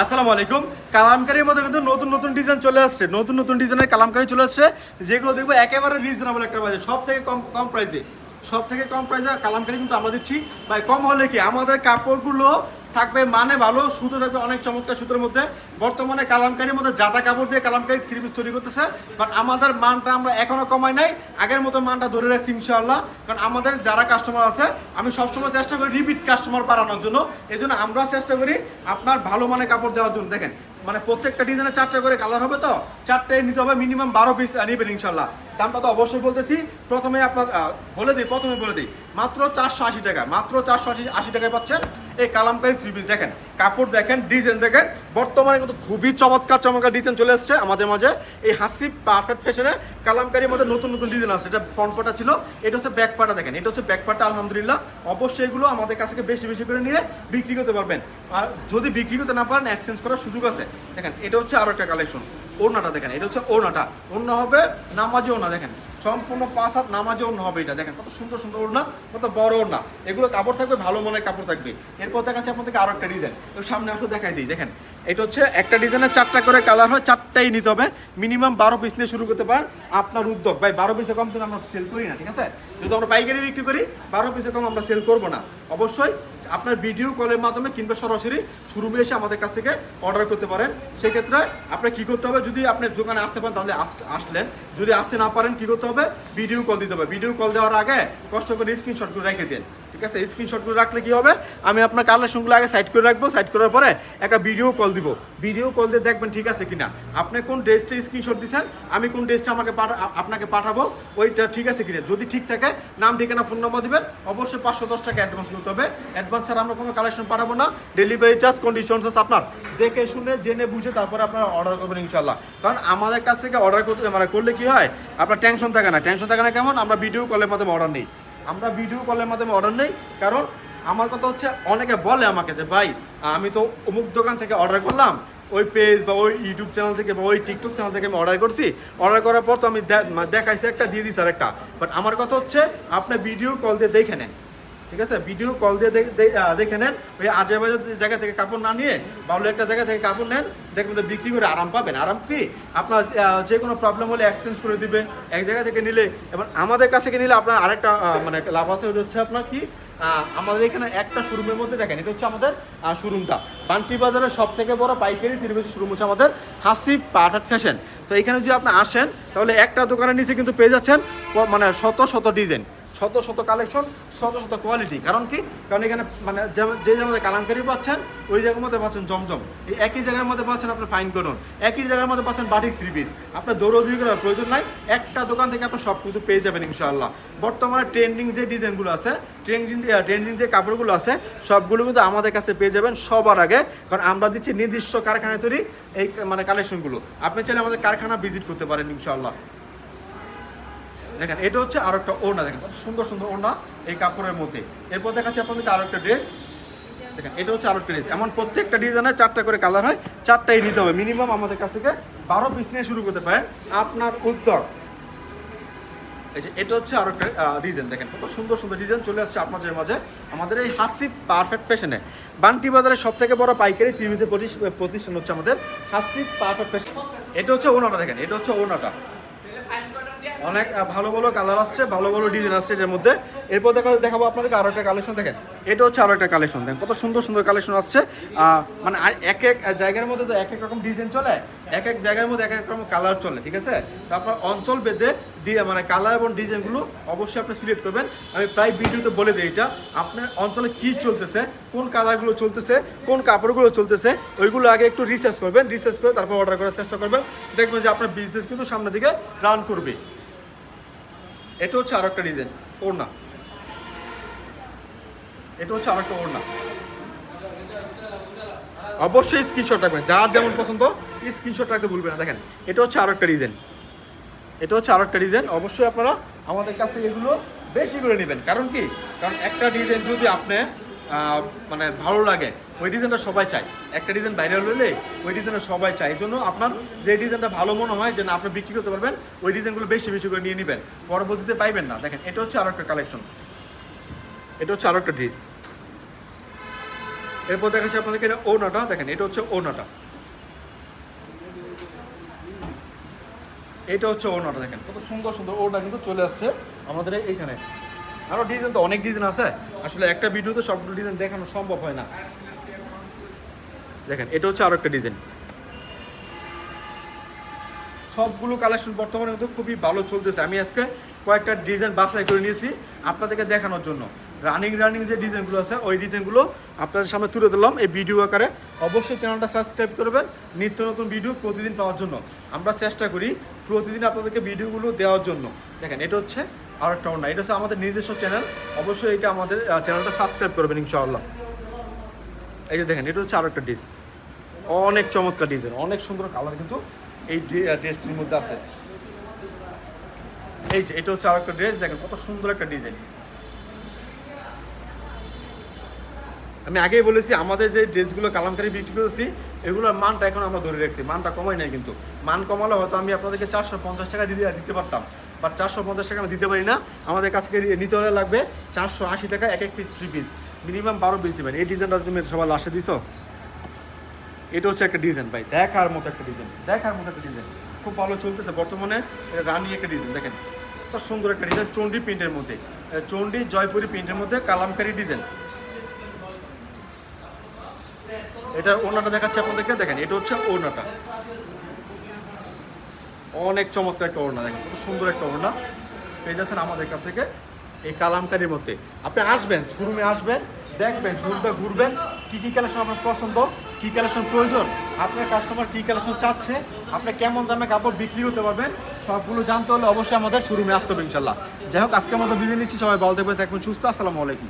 আসসালামু আলাইকুম। কালামকারীর মধ্যে কিন্তু নতুন নতুন ডিজাইন চলে আসছে। নতুন নতুন ডিজাইনের কালামকারী চলে আসছে। যেগুলো দেখব একেবারে রিজনেবল একটা বাজে সব থেকে কম কম প্রাইসে সব থেকে কম প্রাইসে কালামকারী কিন্তু আমরা দিচ্ছি। ভাই, কম হলে কি? আমাদের কাপড়গুলো থাকবে মানে ভালো, সুতো থাকবে অনেক চমৎকার সুতোর মধ্যে। বর্তমানে কালামকারীর মধ্যে জাতা কাপড় দিয়ে কালামকারী থ্রি পিস তৈরি করতেছে। বাট আমাদের মানটা আমরা এখনও কমাই নাই, আগের মতো মানটা ধরে রাখছি ইনশাআল্লাহ। কারণ আমাদের যারা কাস্টমার আছে, আমি সবসময় চেষ্টা করি রিপিট কাস্টমার বাড়ানোর জন্য। এই আমরা চেষ্টা করি আপনার ভালো মানের কাপড় দেওয়ার জন্য। দেখেন মানে প্রত্যেকটা ডিজাইনে চারটা করে কালার হবে তো? চারটায় নিতে হবে মিনিমাম বারো পিস নেবেন ইনশাল্লাহ। দামটা তো অবশ্যই বলতেছি, প্রথমে আপনার বলে দিই, প্রথমে বলে দিই। মাত্র চারশো আশি টাকা, মাত্র চারশো আশি আশি টাকায় পাচ্ছেন এই কালামকারী থ্রি পিস দেখেন, কাপড় দেখেন ডিজাইন দেখেন, বর্তমানে কিন্তু খুবই চমৎকার চমৎকার ডিজাইন চলে এসছে আমাদের মাঝে। এই হাসি পারফেক্ট ফ্যাশনে কালামকারীর মধ্যে নতুন নতুন ডিজাইন আছে এটা ফ্রন্ট পাটা ছিল, এটা হচ্ছে ব্যাক পাটা দেখেন, এটা হচ্ছে ব্যাক পাটা আলহামদুলিল্লাহ। অবশ্যই এগুলো আমাদের কাছ থেকে বেশি বেশি করে নিয়ে বিক্রি করতে পারবেন। আর যদি বিক্রি করতে না পারেন এক্সচেঞ্জ করার সুযোগ আছে। দেখেন, এটা হচ্ছে আরও একটা কালেকশন ওড়নাটা দেখেন, এটা হচ্ছে ওড়নাটা। ওড়না হবে নামাজি ওড়না, দেখেন। সম্পূর্ণ পাঁচ হাত নামাজে ওড়না হবে এটা। দেখেন, কত সুন্দর সুন্দর ওড়না, কত বড় ওড়না। এগুলো কাপড় থাকবে, ভালো মনের কাপড় থাকবে। এরপর দেখাচ্ছি আপনাদেরকে আরও একটা ডিজাইন সামনে আসলে দেখাই দিই, দেখেন। এটা হচ্ছে একটা ডিজাইনের চারটা করে কালার হয়, চারটাই নিতে হবে। মিনিমাম বারো পিস নিয়ে শুরু করতে পারেন আপনার উদ্যোগ। ভাই, বারো পিসে কম কিন্তু আমরা সেল করি না, ঠিক আছে? যদি আমরা পাইকারি বিক্রি করি, বারো পিসে কম আমরা সেল করব না। অবশ্যই আপনার ভিডিও কলের মাধ্যমে কিংবা সরাসরি শোরুমে এসে আমাদের কাছ থেকে অর্ডার করতে পারেন। সেক্ষেত্রে আপনার কি করতে হবে? যদি আপনি দোকানে আসতে পারেন, তাহলে আসলেন। যদি আসতে না পারেন, কি করতে হবে? ভিডিও কল দিতে হবে। ভিডিও কল দেওয়ার আগে কষ্ট করে স্ক্রিনশট করে রেখে দিন। ঠিক আছে? স্ক্রিনশট করে রাখলে কি হবে? আমি আপনার কালেকশনগুলো আগে সাইড করে রাখব। সাইড করার পরে একটা ভিডিও কল দিব। ভিডিও কল দিয়ে দেখবেন ঠিক আছে কিনা। আপনি কোন ড্রেসটা স্ক্রিনশট দিচ্ছেন আমি কোন ড্রেসটা আমাকে আপনাকে পাঠাবো? ওইটা ঠিক আছে কিনা? যদি ঠিক থাকে, নাম, ঠিকানা ফোন নম্বর দেবেন। অবশ্যই পাঁচশো দশ টাকা অ্যাডভান্স করতে হবে। অ্যাডভান্স ছাড়া আমরা কোনো কালেকশন পাঠাবো না। ডেলিভারি চার্জ কন্ডিশনস আপনার। দেখে শুনে, জেনে বুঝে তারপরে আপনারা অর্ডার করবেন ইনশাল্লাহ কারণ আমাদের কাছ থেকে অর্ডার করতে মানে করলে কি হয়? আপনার টেনশন থাকে না। টেনশন থাকে না কেমন? আমরা ভিডিও কলের মাধ্যমে অর্ডার নেই। আমরা ভিডিও কলের মাধ্যমে অর্ডার নেই, কারণ আমার কথা হচ্ছে অনেকে বলে আমাকে যে, ভাই, আমি তো অমুক দোকান থেকে অর্ডার করলাম, ওই পেজ বা ওই ইউটিউব চ্যানেল থেকে বা ওই টিকটক চ্যানেল থেকে আমি অর্ডার করছি অর্ডার করার পর তো আমি দেখাইছি একটা, দিয়ে দিই স্যার আরেকটা। বাট আমার কথা হচ্ছে, আপনি ভিডিও কল দিয়ে দেখে নেন। ঠিক আছে? ভিডিও কল দিয়ে দেখে নেন। ওই আজে বাজে জায়গা থেকে কাপড় না নিয়ে ভালো একটা জায়গা থেকে কাপড় নেন দেখবেন তো বিক্রি করে আরাম পাবেন। আরাম কি? আপনার যে কোনো প্রবলেম হলে এক্সচেঞ্জ করে দিবে। এক জায়গা থেকে নিলে, এবং আমাদের কাছ নিলে আপনার আরেকটা মানে লাভ আছে হচ্ছে আপনার কি? আমাদের এখানে একটা শোরুমের মধ্যে দেখেন, এটা হচ্ছে আমাদের শোরুমটা বান্টি বাজারের সব থেকে বড় পাইকারি তিরিশ শোরুম হচ্ছে আমাদের হাসি পাঠাট ফ্যাশন তো এখানে যদি আপনি আসেন, তাহলে একটা দোকানের নিচে কিন্তু পেয়ে যাচ্ছেন মানে শত শত ডিজাইন শত শত কালেকশন শত শত কোয়ালিটি কারণ কি? কারণ এখানে মানে যে জায়গায় কালামকারি পাচ্ছেন, ওই জায়গার মধ্যে পাচ্ছেন জমজম। এই একই জায়গার মধ্যে পাচ্ছেন আপনার ফাইন করুন একই জায়গার মধ্যে পাচ্ছেন বাটিক থ্রি পিস আপনার দৌড়দৌড়ি করার প্রয়োজন নাই। একটা দোকান থেকে আপনার সব কিছু পেয়ে যাবেন ইনশাআল্লাহ। বর্তমানে ট্রেন্ডিং যে ডিজাইনগুলো আছে ট্রেন্ডিং ট্রেন্ডিং যে কাপড়গুলো আছে, সবগুলো কিন্তু আমাদের কাছে পেয়ে যাবেন সবার আগে। কারণ আমরা দিচ্ছি নির্দিষ্ট কারখানায় তৈরি এই মানে কালেকশনগুলো আপনি চাইলে আমাদের কারখানা ভিজিট করতে পারেন ইনশাআল্লাহ। দেখেন, এটা হচ্ছে আরও একটা ওড়না, দেখেন সুন্দর সুন্দর ওড়না এই কাপড়ের মধ্যে। এরপর দেখাচ্ছি আপনাদেরকে আরও একটা ড্রেস। দেখেন, এটা হচ্ছে আরও একটা ড্রেস। এমন প্রত্যেকটা ডিজাইনের চারটা করে কালার হয়, চারটাই নিতে হবে। মিনিমাম আমাদের কাছ থেকে বারো পিস নিয়ে শুরু করতে পারেন আপনার উদ্যোগ। এই যে, এটা হচ্ছে আরও একটা ডিজাইন। দেখেন, কত সুন্দর সুন্দর ডিজাইন চলে আসছে আপনাদের মাঝে। আমাদের এই হাসি পারফেক্ট ফ্যাশনে বান্টি বাজারের সব থেকে বড় পাইকারি ত্রিমিজে প্রতিষ্ঠান হচ্ছে আমাদের হাসি পারফেক্ট ফ্যাশন এটা হচ্ছে ওনাটা দেখেন, এটা হচ্ছে ওনাটা অনেক ভালো ভালো কালার আসছে, ভালো ভালো ডিজাইন আসছে এর মধ্যে। এরপর দেখা দেখাবো আপনাদেরকে আরও একটা কালেকশন দেখেন। এটা হচ্ছে আরও একটা কালেকশন দেখেন, কত সুন্দর সুন্দর কালেকশন আসছে। মানে এক এক জায়গার মধ্যে তো এক এক রকম ডিজাইন চলে, এক এক জায়গার মধ্যে এক এক রকম কালার চলে, ঠিক আছে? তো আপনার অঞ্চল বেঁধে দিয়ে মানে কালার এবং ডিজাইনগুলো অবশ্যই আপনি সিলেক্ট করবেন। আমি প্রায় ভিডিওতে বলে দিই এটা। আপনার অঞ্চলে কি চলতেছে, কোন কালারগুলো চলতেছে, কোন কাপড়গুলো চলতেছে, ওইগুলো আগে একটু রিসার্চ করবেন রিসার্চ করে তারপর অর্ডার করার চেষ্টা করবেন। দেখবেন যে আপনার বিজনেস কিন্তু সামনের দিকে রান করবে। এটা হচ্ছে আর একটা ডিজাইন, ওড়না। এটা হচ্ছে আর একটা ওড়না। অবশ্যই স্ক্রিনশট রাখবেন, যার যেমন পছন্দ স্ক্রিনশট রাখতে ভুলবেন না। দেখেন, এটা হচ্ছে আর একটা ডিজাইন। এটা হচ্ছে আর একটা ডিজাইন, অবশ্যই আপনারা আমাদের কাছে এগুলো বেশি করে নেবেন। কারণ কি? কারণ একটা ডিজাইন যদি আপনি মানে ভালো লাগে, ওই ডিজাইনটা সবাই চায়। একটা ডিজাইন বাইরে হলে ওই ডিজাইনটা সবাই চায়। এই জন্য আপনার যে ডিজাইনটা ভালো মনে হয় যে না, আপনি বিক্রি করতে পারবেন, ওই ডিজাইনগুলো বেশি বেশি করে নিয়ে নেবেন। পরবর্তীতে পাইবেন না। দেখেন, এটা হচ্ছে আরও একটা কালেকশন এটা হচ্ছে আরও একটা ড্রেস এরপর দেখাচ্ছি আপনাদেরকে এটা ওনাটা দেখেন, এটা হচ্ছে ওনাটা এটা হচ্ছে ওনাটা দেখেন। কত সুন্দর সুন্দর ওনা কিন্তু চলে আসছে আমাদের এইখানে। আরও ডিজাইন তো অনেক ডিজাইন আছে। আসলে একটা ভিডিওতে সবগুলো ডিজাইন দেখানো সম্ভব হয় না। দেখেন, এটা হচ্ছে আরও একটা ডিজাইন সবগুলো কালেকশন বর্তমানে কিন্তু খুবই ভালো চলতেছে। আমি আজকে কয়েকটা ডিজাইন বাছাই করে নিয়েছি আপনাদেরকে দেখানোর জন্য। রানিং রানিং যে ডিজাইনগুলো আছে, ওই ডিজাইনগুলো আপনাদের সামনে তুলে দিলাম এই ভিডিও আকারে। অবশ্যই চ্যানেলটা সাবস্ক্রাইব করবেন, নিত্য নতুন ভিডিও প্রতিদিন পাওয়ার জন্য। আমরা চেষ্টা করি প্রতিদিন আপনাদেরকে ভিডিওগুলো দেওয়ার জন্য। দেখেন, এটা হচ্ছে আর একটা অন্য। এটা হচ্ছে আমাদের নিজস্ব চ্যানেল অবশ্যই এটা আমাদের চ্যানেলটা সাবস্ক্রাইব করবেন ইনশাআল্লাহ। এই যে দেখেন, এটা হচ্ছে আরও একটা ডিস অনেক চমৎকার ডিজাইন অনেক সুন্দর কালার কিন্তু এই ড্রেসটির মধ্যে আছে। এই যে, এটা হচ্ছে আর একটা ড্রেস দেখেন কত সুন্দর একটা ডিজাইন আমি আগেই বলেছি, আমাদের যে ড্রেসগুলো কালামকারি বিক্রি করেছি, এগুলোর মানটা এখন আমরা ধরে রাখছি। মানটা কমাই নাই কিন্তু। মান কমালে হয়তো আমি আপনাদেরকে চারশো পঞ্চাশ টাকা দিতে দিতে পারতাম। বাট চারশো পঞ্চাশ টাকা আমি দিতে পারি না। আমাদের কাছ নিতে হলে লাগবে? চারশো আশি টাকা এক এক পিস থ্রি পিস মিনিমাম বারো পিস দেবেন। এই ডিজাইনটা তুমি সবার লাস্টে দিছো? এটা হচ্ছে একটা ডিজাইন ভাই। দেখার মতো একটা ডিজাইন দেখার মতো একটা ডিজাইন খুব ভালো চলতেছে। বর্তমানে রানি একটা ডিজাইন দেখেন, কত সুন্দর একটা ডিজাইন চন্ডি প্রিন্টের মধ্যে। চন্ডি জয়পুরি প্রিন্টের মধ্যে কালামকারি ডিজাইন এটা ওনাটা দেখাচ্ছে আপনাদেরকে, দেখেন, এটা হচ্ছে ওনাটা অনেক চমৎকার একটা ওড়না, দেখেন, কত সুন্দর একটা ওড়না। পেয়ে যাচ্ছেন আমাদের কাছ থেকে এই কালামকারির মধ্যে। আপনি আসবেন, শোরুমে আসবেন, দেখবেন শোরুমটা ঘুরবেন, কী কী কালেকশন আপনার পছন্দ, কী কালেকশন প্রয়োজন, আপনার কাস্টমার কী কালেকশন চাচ্ছে, আপনি কেমন দামে কাপড় বিক্রি করতে পারবেন, সবগুলো জানতে হলে অবশ্যই আমাদের শোরুমে আসতে হবে ইনশাল্লাহ যাই হোক, আজকে আমাদের বিদায় নিচ্ছি, সবাই ভালো থাকবেন থাকবেন সুস্থ, আসসালামু আলাইকুম।